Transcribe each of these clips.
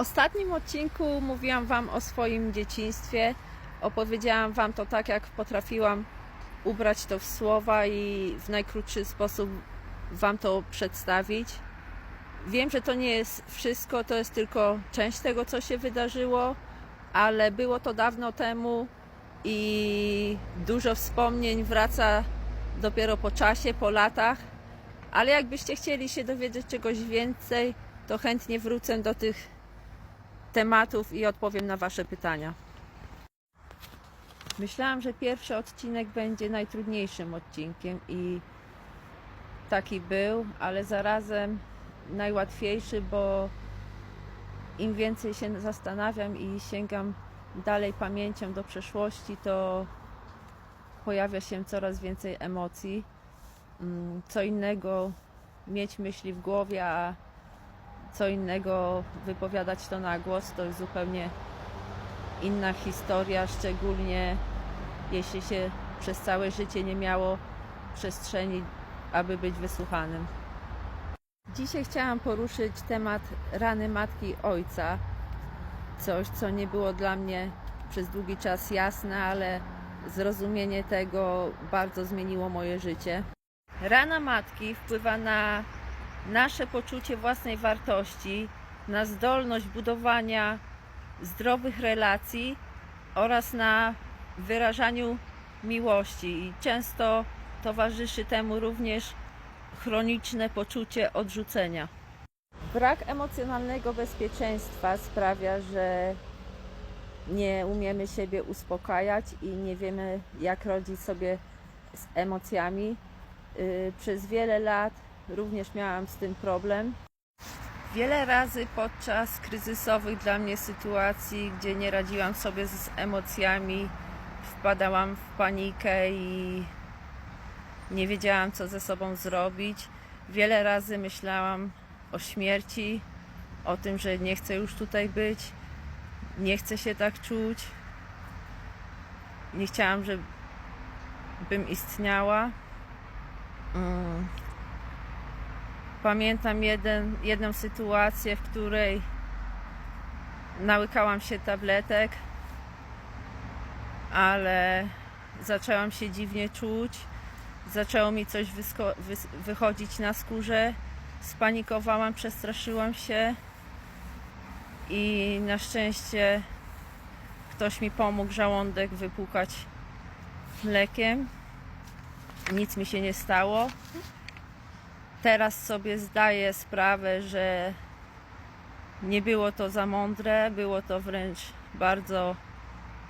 ostatnim odcinku mówiłam Wam o swoim dzieciństwie. Opowiedziałam Wam to tak, jak potrafiłam ubrać to w słowa i w najkrótszy sposób Wam to przedstawić. Wiem, że to nie jest wszystko, to jest tylko część tego, co się wydarzyło, ale było to dawno temu i dużo wspomnień wraca dopiero po czasie, po latach. Ale jakbyście chcieli się dowiedzieć czegoś więcej, to chętnie wrócę do tych tematów i odpowiem na Wasze pytania. Myślałam, że pierwszy odcinek będzie najtrudniejszym odcinkiem i taki był, ale zarazem najłatwiejszy, bo im więcej się zastanawiam i sięgam dalej pamięcią do przeszłości, to pojawia się coraz więcej emocji. Mm, Co innego mieć myśli w głowie, a co innego wypowiadać to na głos, to jest zupełnie inna historia, szczególnie jeśli się przez całe życie nie miało przestrzeni, aby być wysłuchanym. Dzisiaj chciałam poruszyć temat rany matki ojca. Coś, co nie było dla mnie przez długi czas jasne, ale zrozumienie tego bardzo zmieniło moje życie. Rana matki wpływa na nasze poczucie własnej wartości, na zdolność budowania zdrowych relacji oraz na wyrażaniu miłości. I często towarzyszy temu również chroniczne poczucie odrzucenia. Brak emocjonalnego bezpieczeństwa sprawia, że nie umiemy siebie uspokajać i nie wiemy, jak radzić sobie z emocjami. Yy, Przez wiele lat również miałam z tym problem. Wiele razy podczas kryzysowych dla mnie sytuacji, gdzie nie radziłam sobie z emocjami, wpadałam w panikę i nie wiedziałam, co ze sobą zrobić. Wiele razy myślałam o śmierci, o tym, że nie chcę już tutaj być, nie chcę się tak czuć. Nie chciałam, żebym istniała. Pamiętam jeden, jedną sytuację, w której nałykałam się tabletek, ale zaczęłam się dziwnie czuć. Zaczęło mi coś wys- wychodzić na skórze. Spanikowałam, przestraszyłam się i na szczęście ktoś mi pomógł żołądek wypłukać mlekiem. Nic mi się nie stało. Teraz sobie zdaję sprawę, że nie było to za mądre, było to wręcz bardzo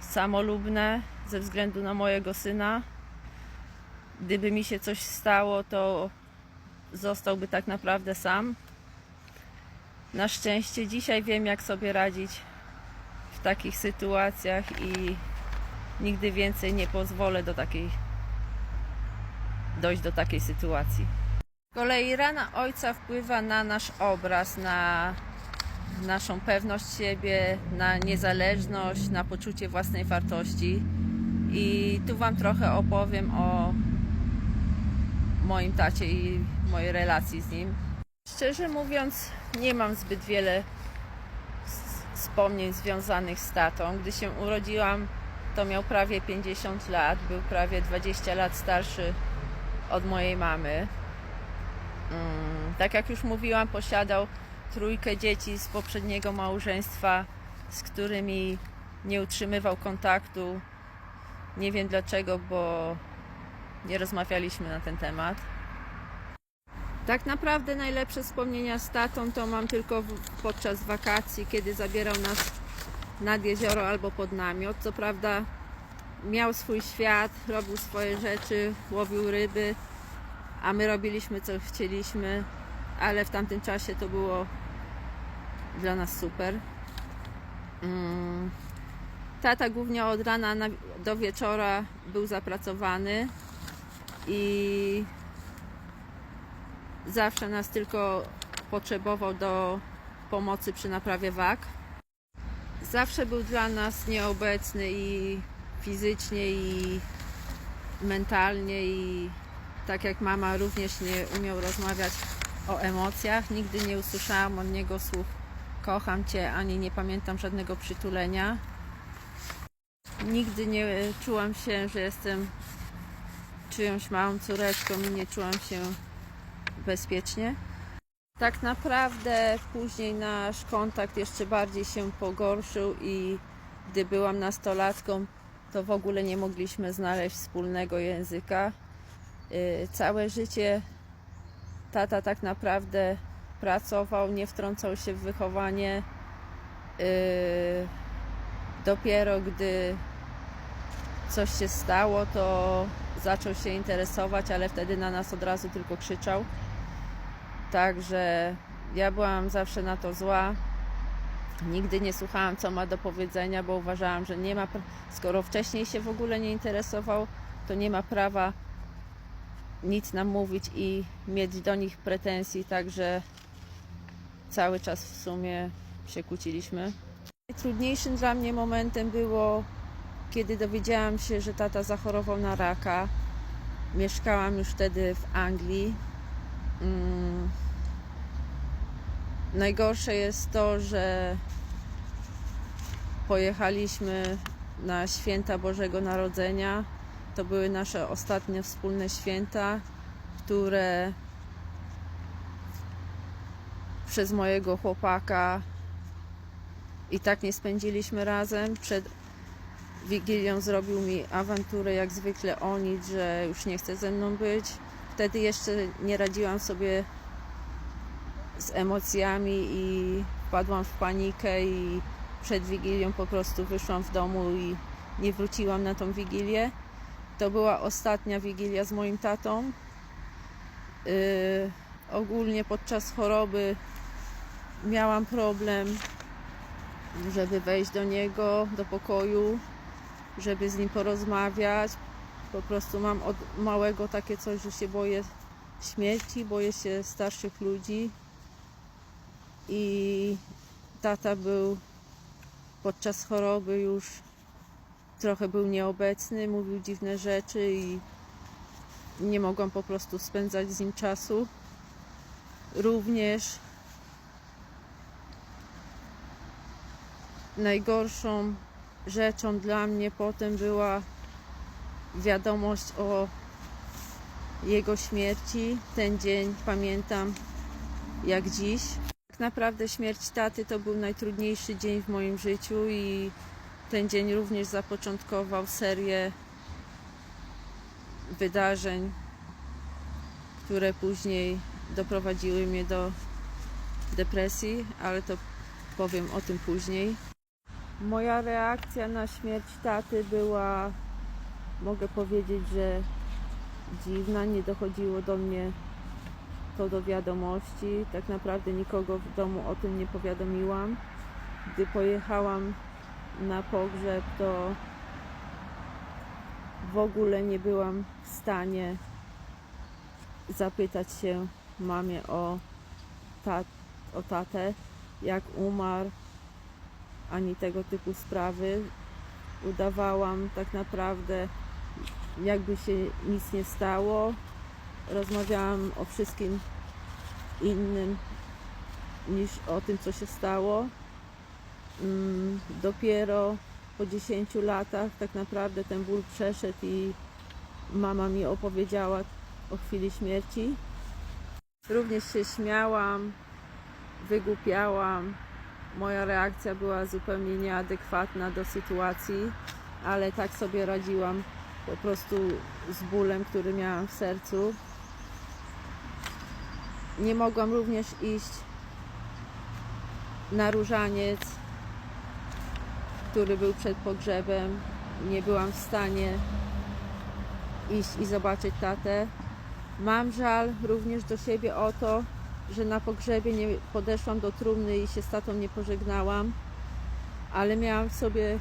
samolubne ze względu na mojego syna. Gdyby mi się coś stało, to zostałby tak naprawdę sam. Na szczęście dzisiaj wiem, jak sobie radzić w takich sytuacjach i nigdy więcej nie pozwolę do takiej dojść do takiej sytuacji. Kolei rana ojca wpływa na nasz obraz, na naszą pewność siebie, na niezależność, na poczucie własnej wartości. I tu Wam trochę opowiem o moim tacie i mojej relacji z nim. Szczerze mówiąc, nie mam zbyt wiele wspomnień związanych z tatą. Gdy się urodziłam, to miał prawie 50 lat, był prawie 20 lat starszy od mojej mamy. Mm, Tak jak już mówiłam, posiadał trójkę dzieci z poprzedniego małżeństwa, z którymi nie utrzymywał kontaktu. Nie wiem dlaczego, bo nie rozmawialiśmy na ten temat. Tak naprawdę najlepsze wspomnienia z tatą to mam tylko podczas wakacji, kiedy zabierał nas nad jezioro albo pod namiot. Co prawda miał swój świat, robił swoje rzeczy, łowił ryby, a my robiliśmy co chcieliśmy, ale w tamtym czasie to było dla nas super. Mm. Tata głównie od rana na, do wieczora był zapracowany i zawsze nas tylko potrzebował do pomocy przy naprawie wag. Zawsze był dla nas nieobecny i fizycznie, i mentalnie, i tak jak mama również nie umiał rozmawiać o emocjach. Nigdy nie usłyszałam od niego słów kocham cię, ani nie pamiętam żadnego przytulenia. Nigdy nie czułam się, że jestem czyjąś małą córeczką i nie czułam się bezpiecznie. Tak naprawdę później nasz kontakt jeszcze bardziej się pogorszył i gdy byłam nastolatką, to w ogóle nie mogliśmy znaleźć wspólnego języka. Yy, Całe życie tata tak naprawdę pracował, nie wtrącał się w wychowanie. Yy, Dopiero gdy coś się stało, to zaczął się interesować, ale wtedy na nas od razu tylko krzyczał. Także ja byłam zawsze na to zła. Nigdy nie słuchałam, co ma do powiedzenia, bo uważałam, że nie ma, skoro wcześniej się w ogóle nie interesował, to nie ma prawa nic nam mówić i mieć do nich pretensji, także cały czas w sumie się kłóciliśmy. Najtrudniejszym dla mnie momentem było, kiedy dowiedziałam się, że tata zachorował na raka. Mieszkałam już wtedy w Anglii. Mm. Najgorsze jest to, że pojechaliśmy na święta Bożego Narodzenia. To były nasze ostatnie wspólne święta, które przez mojego chłopaka i tak nie spędziliśmy razem. Przed Wigilią zrobił mi awanturę jak zwykle o nic, że już nie chce ze mną być. Wtedy jeszcze nie radziłam sobie z emocjami i wpadłam w panikę i przed Wigilią po prostu wyszłam w domu i nie wróciłam na tą Wigilię. To była ostatnia Wigilia z moim tatą. Yy, ogólnie podczas choroby miałam problem, żeby wejść do niego, do pokoju, żeby z nim porozmawiać. Po prostu mam od małego takie coś, że się boję śmierci, boję się starszych ludzi. I tata był podczas choroby już trochę był nieobecny, mówił dziwne rzeczy i nie mogłam po prostu spędzać z nim czasu. Również najgorszą rzeczą dla mnie potem była wiadomość o jego śmierci. Ten dzień pamiętam jak dziś. Tak naprawdę śmierć taty to był najtrudniejszy dzień w moim życiu i ten dzień również zapoczątkował serię wydarzeń, które później doprowadziły mnie do depresji, ale to powiem o tym później. Moja reakcja na śmierć taty była, mogę powiedzieć, że dziwna. Nie dochodziło do mnie to do wiadomości. Tak naprawdę nikogo w domu o tym nie powiadomiłam. Gdy pojechałam na pogrzeb, to w ogóle nie byłam w stanie zapytać się mamie o, tat, o tatę, jak umarł, ani tego typu sprawy. Udawałam tak naprawdę, jakby się nic nie stało. Rozmawiałam o wszystkim innym niż o tym, co się stało. Mm, Dopiero po 10 latach tak naprawdę ten ból przeszedł i mama mi opowiedziała o chwili śmierci. Również się śmiałam, wygłupiałam. Moja reakcja była zupełnie nieadekwatna do sytuacji, ale tak sobie radziłam po prostu z bólem, który miałam w sercu. Nie mogłam również iść na różaniec, który był przed pogrzebem. Nie byłam w stanie iść i zobaczyć tatę. Mam żal również do siebie o to, że na pogrzebie nie podeszłam do trumny i się z tatą nie pożegnałam, ale miałam w sobie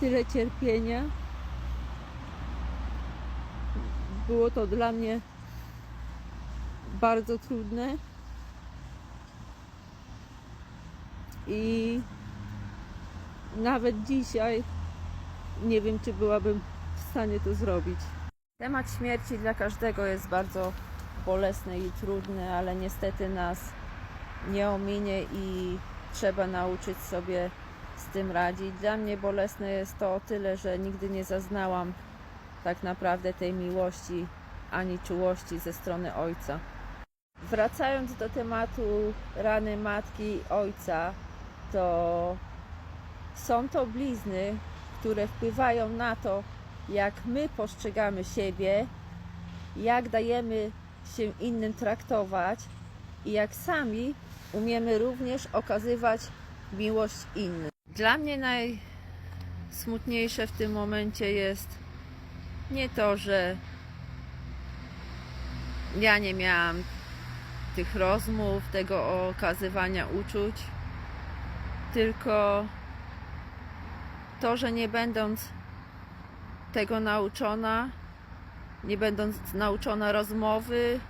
tyle cierpienia. Było to dla mnie bardzo trudne i nawet dzisiaj nie wiem, czy byłabym w stanie to zrobić. Temat śmierci dla każdego jest bardzo bolesny i trudny, ale niestety nas nie ominie i trzeba nauczyć sobie z tym radzić. Dla mnie bolesne jest to o tyle, że nigdy nie zaznałam tak naprawdę tej miłości ani czułości ze strony ojca. Wracając do tematu rany matki i ojca, to są to blizny, które wpływają na to, jak my postrzegamy siebie, jak dajemy się innym traktować i jak sami umiemy również okazywać miłość innym. Dla mnie najsmutniejsze w tym momencie jest nie to, że ja nie miałam tych rozmów, tego okazywania uczuć, tylko to, że nie będąc tego nauczona, nie będąc nauczona rozmowy,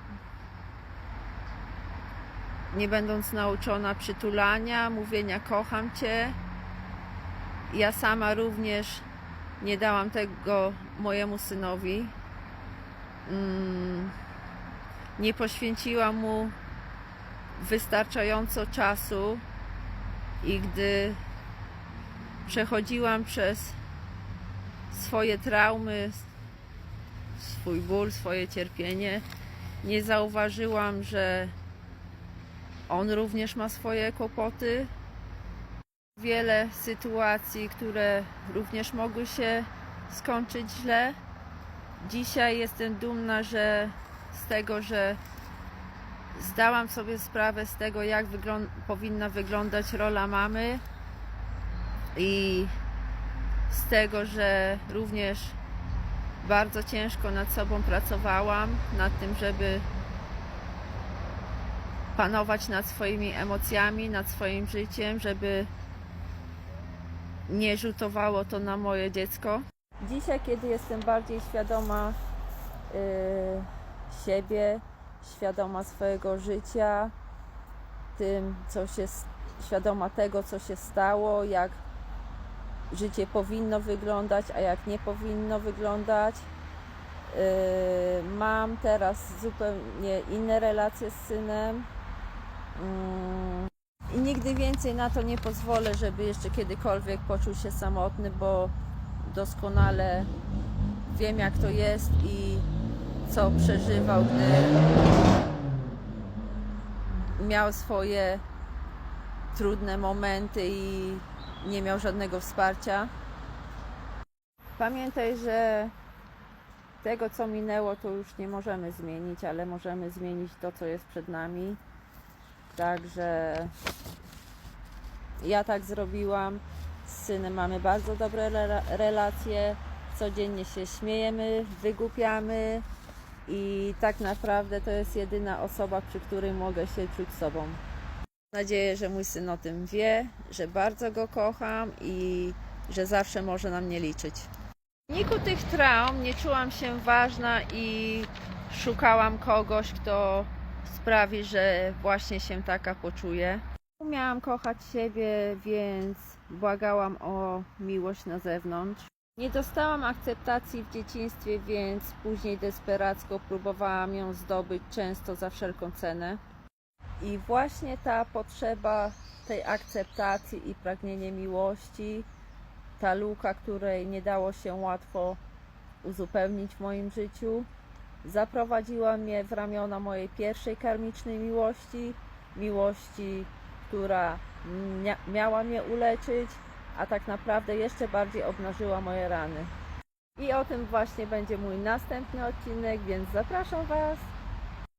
nie będąc nauczona przytulania, mówienia kocham cię, ja sama również nie dałam tego mojemu synowi. Mm, nie poświęciłam mu wystarczająco czasu i gdy przechodziłam przez swoje traumy, swój ból, swoje cierpienie, nie zauważyłam, że on również ma swoje kłopoty. Wiele sytuacji, które również mogły się skończyć źle. Dzisiaj jestem dumna, że z tego, że zdałam sobie sprawę z tego, jak wyglą- powinna wyglądać rola mamy i z tego, że również bardzo ciężko nad sobą pracowałam, nad tym, żeby panować nad swoimi emocjami, nad swoim życiem, żeby nie rzutowało to na moje dziecko. Dzisiaj, kiedy jestem bardziej świadoma yy, siebie, świadoma swojego życia, tym, co się, świadoma tego, co się stało, jak życie powinno wyglądać, a jak nie powinno wyglądać. Yy, mam teraz zupełnie inne relacje z synem. Mm, I nigdy więcej na to nie pozwolę, żeby jeszcze kiedykolwiek poczuł się samotny, bo doskonale wiem, jak to jest i co przeżywał, gdy miał swoje trudne momenty i nie miał żadnego wsparcia. Pamiętaj, że tego, co minęło, to już nie możemy zmienić, ale możemy zmienić to, co jest przed nami. Także ja tak zrobiłam. Z synem mamy bardzo dobre rela- relacje. Codziennie się śmiejemy, wygłupiamy i tak naprawdę to jest jedyna osoba, przy której mogę się czuć sobą. Mam nadzieję, że mój syn o tym wie, że bardzo go kocham i że zawsze może na mnie liczyć. W wyniku tych traum nie czułam się ważna i szukałam kogoś, kto sprawi, że właśnie się taka poczuję. Umiałam kochać siebie, więc błagałam o miłość na zewnątrz. Nie dostałam akceptacji w dzieciństwie, więc później desperacko próbowałam ją zdobyć, często za wszelką cenę. I właśnie ta potrzeba tej akceptacji i pragnienie miłości, ta luka, której nie dało się łatwo uzupełnić w moim życiu, zaprowadziła mnie w ramiona mojej pierwszej karmicznej miłości, miłości, która mia- miała mnie uleczyć, a tak naprawdę jeszcze bardziej obnażyła moje rany. I o tym właśnie będzie mój następny odcinek, więc zapraszam Was.